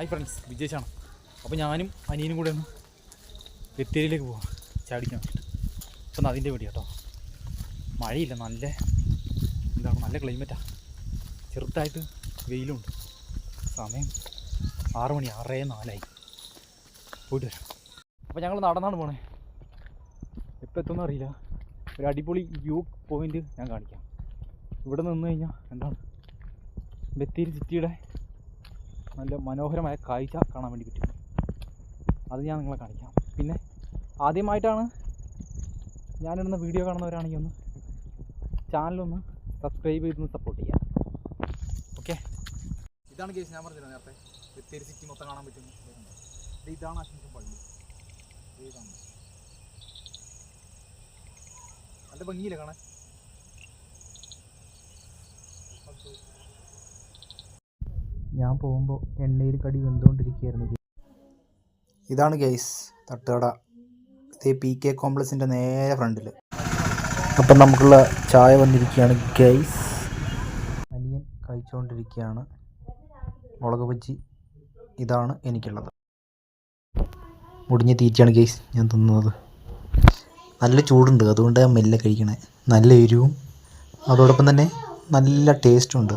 Hi friends വിജയിച്ചാണ് അപ്പോൾ ഞാനും അനിയനും കൂടെ ഒന്ന് ബത്തേരിയിലേക്ക് പോവാം. ചാടിക്കാൻ അപ്പം അതിന്റെ വേണ്ടി കേട്ടോ. മഴയില്ല. നല്ല എന്താണ് നല്ല ക്ലൈമറ്റാണ് ചെറുതായിട്ട് വെയിലുണ്ട്. സമയം ആറ് മണി ആറേ നാലായി. പോയിട്ട് വരാം. അപ്പോൾ ഞങ്ങൾ നടന്നാണ് പോണേ. എപ്പോൾ എത്തുമെന്ന് അറിയില്ല. ഒരു അടിപൊളി വ്യൂ പോയിന്റ് ഞാൻ കാണിക്കാം. ഇവിടെ നിന്ന് കഴിഞ്ഞാൽ എന്താണ്? ബത്തേരി സിറ്റിയുടെ നല്ല മനോഹരമായ കാഴ്ച കാണാൻ വേണ്ടി പറ്റും. അത് ഞാൻ നിങ്ങളെ കാണിക്കാം. പിന്നെ ആദ്യമായിട്ടാണ് ഞാനിടുന്ന വീഡിയോ കാണുന്നവരാണെങ്കിൽ ഒന്ന് ചാനലൊന്ന് സബ്സ്ക്രൈബ് ചെയ്തൊന്ന് സപ്പോർട്ട് ചെയ്യാം. ഓക്കെ ഇതാണ് കേസ് ഞാൻ പറഞ്ഞില്ല നേരത്തെ. ബത്തേരി സിറ്റി മൊത്തം കാണാൻ പറ്റും. ഇത് ഇതാണ് അശ്വിന്റെ പള്ളി. ഇതാണ്. നല്ല ഭംഗിയില്ല കാണാൻ? ഞാൻ പോകുമ്പോൾ എണ്ണയിൽ കടി വെന്തുകൊണ്ടിരിക്കുകയായിരുന്നു ഇതാണ് ഗൈസ് തട്ടുകട. ഇത് പി കെ കോംപ്ലക്സിന്റെ നേരെ ഫ്രണ്ടിൽ അപ്പം നമുക്കുള്ള ചായ വന്നിരിക്കുകയാണ് ഗൈസ്. അനിയൻ കഴിച്ചുകൊണ്ടിരിക്കുകയാണ് മുളക് ബജ്ജി ഇതാണ് എനിക്കുള്ളത്. മുടിഞ്ഞ തീറ്റയാണ് ഗൈസ് ഞാൻ തിന്നുന്നത്. നല്ല ചൂടുണ്ട് അതുകൊണ്ട് മെല്ലെ കഴിക്കണേ. നല്ല എരിവും അതോടൊപ്പം തന്നെ നല്ല ടേസ്റ്റും ഉണ്ട്.